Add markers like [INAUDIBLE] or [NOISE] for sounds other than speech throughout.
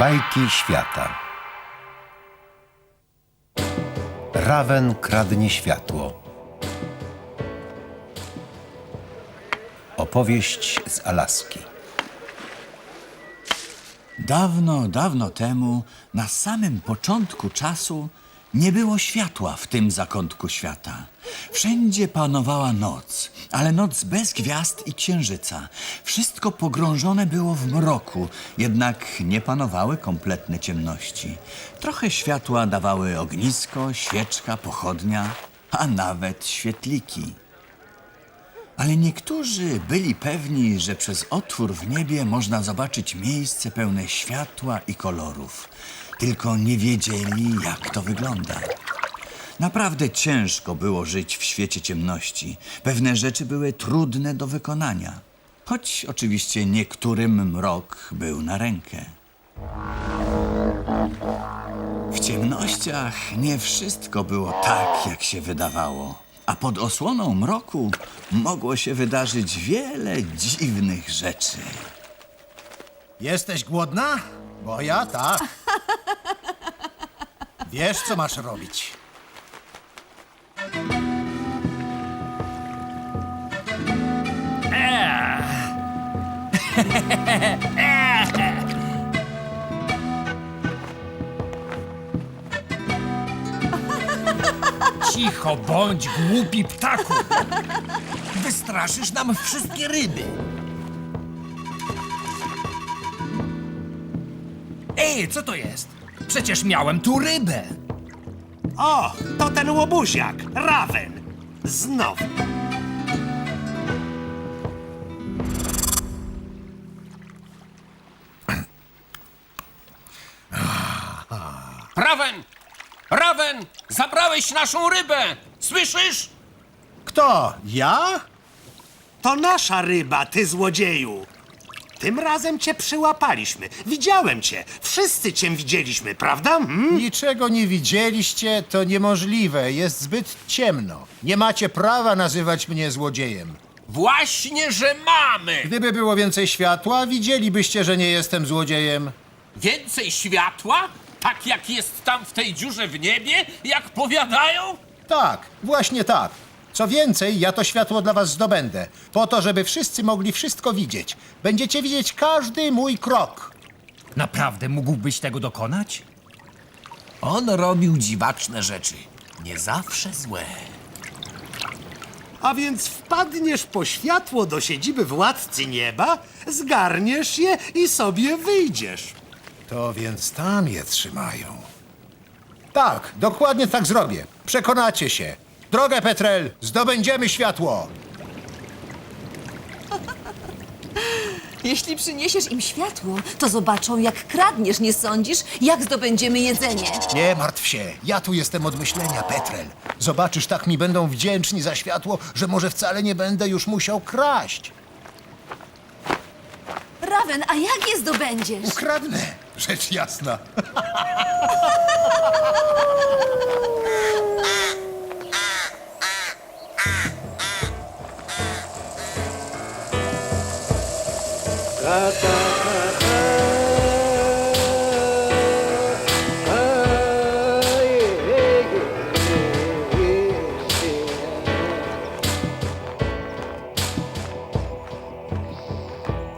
Bajki świata. Raven kradnie światło. Opowieść z Alaski. Dawno, dawno temu, na samym początku czasu, nie było światła w tym zakątku świata. Wszędzie panowała noc, ale noc bez gwiazd i księżyca. Wszystko pogrążone było w mroku, jednak nie panowały kompletne ciemności. Trochę światła dawały ognisko, świeczka, pochodnia, a nawet świetliki. Ale niektórzy byli pewni, że przez otwór w niebie można zobaczyć miejsce pełne światła i kolorów. Tylko nie wiedzieli, jak to wygląda. Naprawdę ciężko było żyć w świecie ciemności. Pewne rzeczy były trudne do wykonania. Choć oczywiście niektórym mrok był na rękę. W ciemnościach nie wszystko było tak, jak się wydawało. A pod osłoną mroku mogło się wydarzyć wiele dziwnych rzeczy. Jesteś głodna? Bo ja tak. Wiesz, co masz robić. Cicho bądź, głupi ptaku! Wystraszysz nam wszystkie ryby. Ej, co to jest? Przecież miałem tu rybę! O, to ten łobuziak, Raven. Znowu. Raven! Raven! Zabrałeś naszą rybę! Słyszysz? Kto? Ja? To nasza ryba, ty złodzieju. Tym razem cię przyłapaliśmy. Widziałem cię. Wszyscy cię widzieliśmy, prawda? Hmm? Niczego nie widzieliście, to niemożliwe. Jest zbyt ciemno. Nie macie prawa nazywać mnie złodziejem. Właśnie, że mamy! Gdyby było więcej światła, widzielibyście, że nie jestem złodziejem. Więcej światła? Tak jak jest tam w tej dziurze w niebie, jak powiadają? Tak, właśnie tak. Co więcej, ja to światło dla was zdobędę. Po to, żeby wszyscy mogli wszystko widzieć. Będziecie widzieć każdy mój krok. Naprawdę mógłbyś tego dokonać? On robił dziwaczne rzeczy. Nie zawsze złe. A więc wpadniesz po światło do siedziby władcy nieba, zgarniesz je i sobie wyjdziesz. To więc tam je trzymają. Tak, dokładnie tak zrobię. Przekonacie się. Drogę, Petrel, zdobędziemy światło. Jeśli przyniesiesz im światło, to zobaczą, jak kradniesz, nie sądzisz, jak zdobędziemy jedzenie. Nie martw się, ja tu jestem od myślenia, Petrel. Zobaczysz, tak mi będą wdzięczni za światło, że może wcale nie będę już musiał kraść. Raven, a jak je zdobędziesz? Ukradnę, rzecz jasna. [LAUGHS]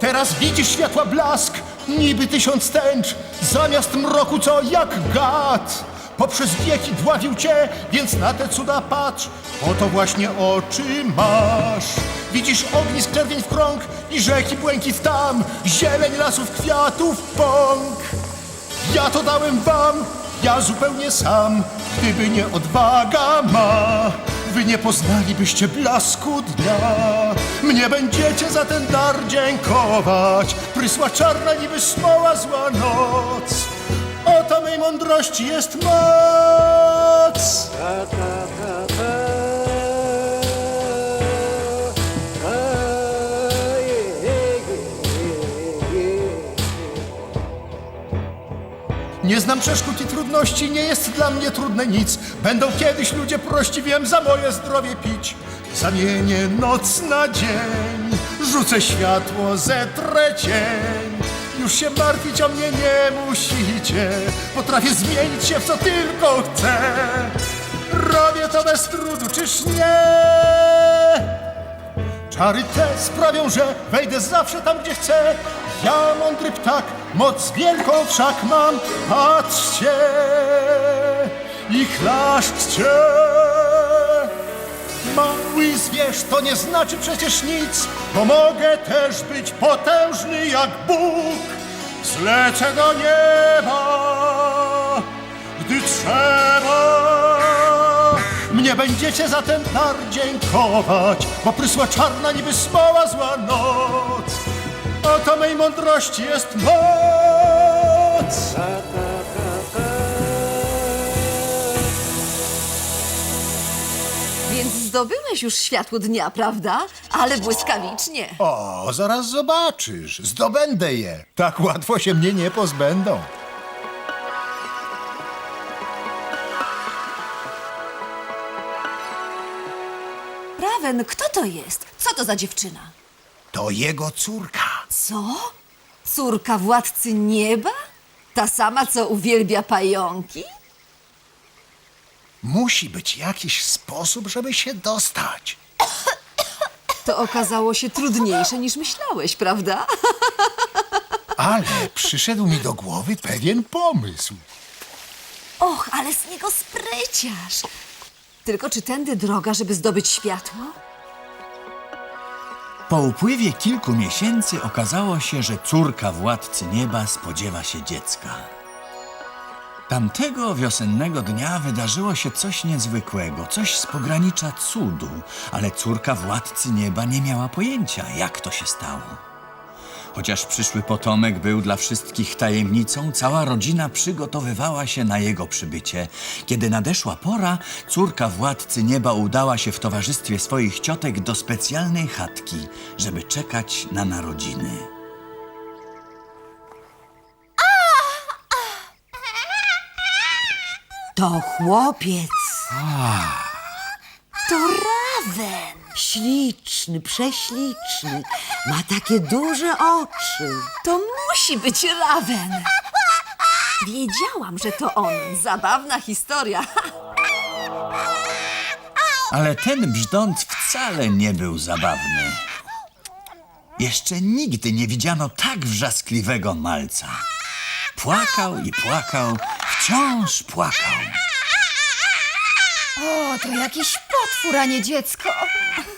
Teraz widzisz światła blask, niby tysiąc tęcz, zamiast mroku co jak gad. Poprzez wieki dławił cię, więc na te cuda patrz, oto właśnie oczy masz. Widzisz ognisk czerwień w krąg i rzeki błękit tam, zieleń lasów kwiatów pąk. Ja to dałem wam, ja zupełnie sam, gdyby nie odwaga ma. Wy nie poznalibyście blasku dnia. Mnie będziecie za ten dar dziękować. Prysła czarna niby smoła zła noc. Oto mej mądrości jest moc. Nie znam przeszkód i trudności, nie jest dla mnie trudne nic. Będą kiedyś ludzie prości, wiem, za moje zdrowie pić. Zamienię noc na dzień, rzucę światło, zetrę cień. Już się martwić o mnie nie musicie. Potrafię zmienić się w co tylko chcę. Robię to bez trudu, czyż nie? Czary te sprawią, że wejdę zawsze tam, gdzie chcę. Ja, mądry ptak, moc wielką wszak mam. Patrzcie i klaszczcie. Mały zwierz to nie znaczy przecież nic, bo mogę też być potężny jak Bóg. Zlecę do nieba, gdy trzeba. Mnie będziecie za ten dar dziękować, bo prysła czarna niby smoła zła noc. Oto mej mądrości jest moc. Więc zdobyłeś już światło dnia, prawda? Ale błyskawicznie. O, zaraz zobaczysz. Zdobędę je. Tak łatwo się mnie nie pozbędą. Raven, kto to jest? Co to za dziewczyna? To jego córka. Co? Córka władcy nieba? Ta sama, co uwielbia pająki? Musi być jakiś sposób, żeby się dostać. To okazało się trudniejsze niż myślałeś, prawda? Ale przyszedł mi do głowy pewien pomysł. Och, ale z niego spryciarz. Tylko czy tędy droga, żeby zdobyć światło? Po upływie kilku miesięcy okazało się, że córka władcy nieba spodziewa się dziecka. Tamtego wiosennego dnia wydarzyło się coś niezwykłego, coś z pogranicza cudu, ale córka władcy nieba nie miała pojęcia, jak to się stało. Chociaż przyszły potomek był dla wszystkich tajemnicą, cała rodzina przygotowywała się na jego przybycie. Kiedy nadeszła pora, córka władcy nieba udała się w towarzystwie swoich ciotek do specjalnej chatki, żeby czekać na narodziny. To chłopiec. To Raven! Śliczny, prześliczny. Ma takie duże oczy. To musi być Raven! Wiedziałam, że to on. Zabawna historia. [LAUGHS] Ale ten brzdąc wcale nie był zabawny. Jeszcze nigdy nie widziano tak wrzaskliwego malca. Płakał i płakał, wciąż płakał. O, to jakiś potwór, a nie dziecko.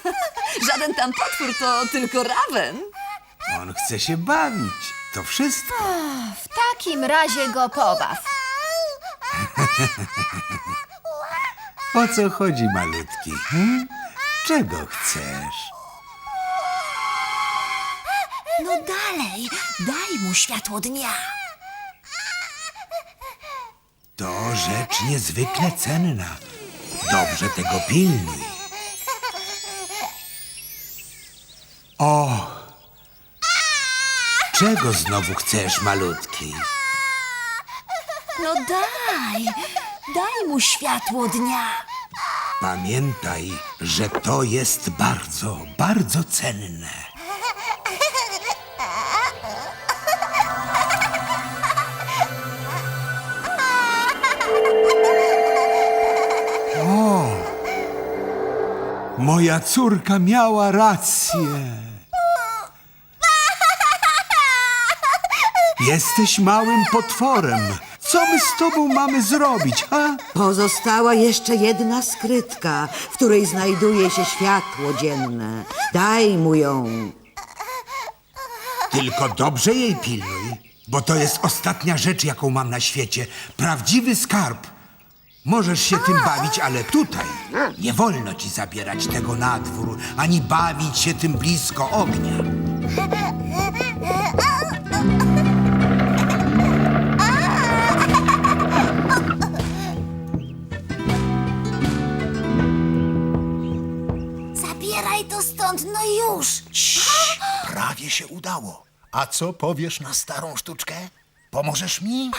[LAUGHS] Żaden tam potwór, to tylko Raven. On chce się bawić. To wszystko. W takim razie go pobaw. [LAUGHS] O co chodzi, malutki? Hmm? Czego chcesz? No dalej, daj mu światło dnia. To rzecz niezwykle cenna. Dobrze tego pilnuj. O! Czego znowu chcesz, malutki? No daj, daj mu światło dnia. Pamiętaj, że to jest bardzo, bardzo cenne. Moja córka miała rację. Jesteś małym potworem. Co my z tobą mamy zrobić, ha? Pozostała jeszcze jedna skrytka, w której znajduje się światło dzienne. Daj mu ją. Tylko dobrze jej pilnuj, bo to jest ostatnia rzecz, jaką mam na świecie. Prawdziwy skarb. Możesz się tym bawić, ale tutaj nie wolno ci zabierać tego na dwór, ani bawić się tym blisko ognia. Zabieraj to stąd, no już. Prawie się udało. A co powiesz na starą sztuczkę? Pomożesz mi?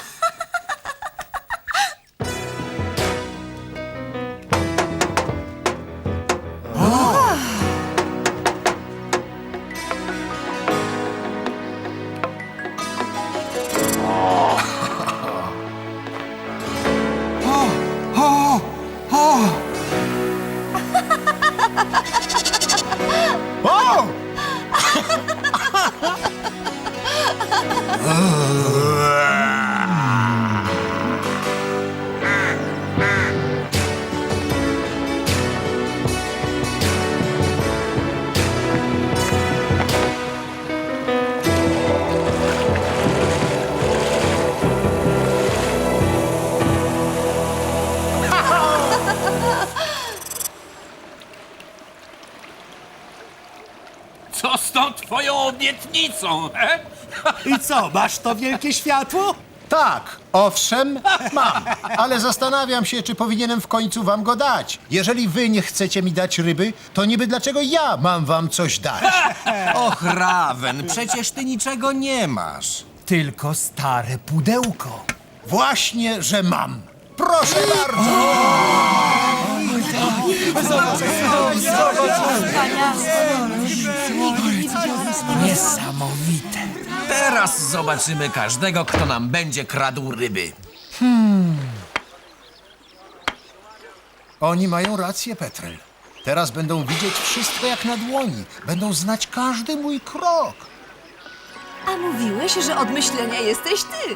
Co z tą twoją obietnicą, he? I co, masz to wielkie światło? Tak, owszem, mam, ale zastanawiam się, czy powinienem w końcu wam go dać. Jeżeli wy nie chcecie mi dać ryby, to niby dlaczego ja mam wam coś dać? [LAUGHS] Och, Raven, przecież ty niczego nie masz. Tylko stare pudełko. Właśnie, że mam. Proszę bardzo. Niesamowite. Teraz zobaczymy każdego, kto nam będzie kradł ryby. Oni mają rację, Petrel. Teraz będą widzieć wszystko jak na dłoni. Będą znać każdy mój krok. A mówiłeś, że od myślenia jesteś ty.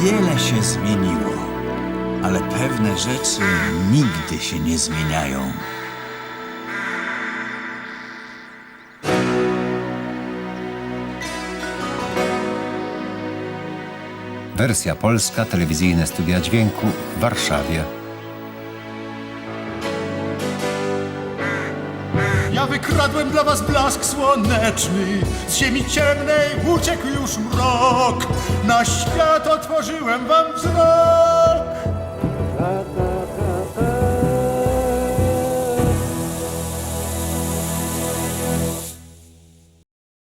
Wiele się zmieniło, ale pewne rzeczy nigdy się nie zmieniają. Wersja polska, telewizyjne studia dźwięku w Warszawie. Ja wykradłem dla was blask słoneczny, z ziemi ciemnej uciekł już mrok. Na świat otworzyłem wam wzrok.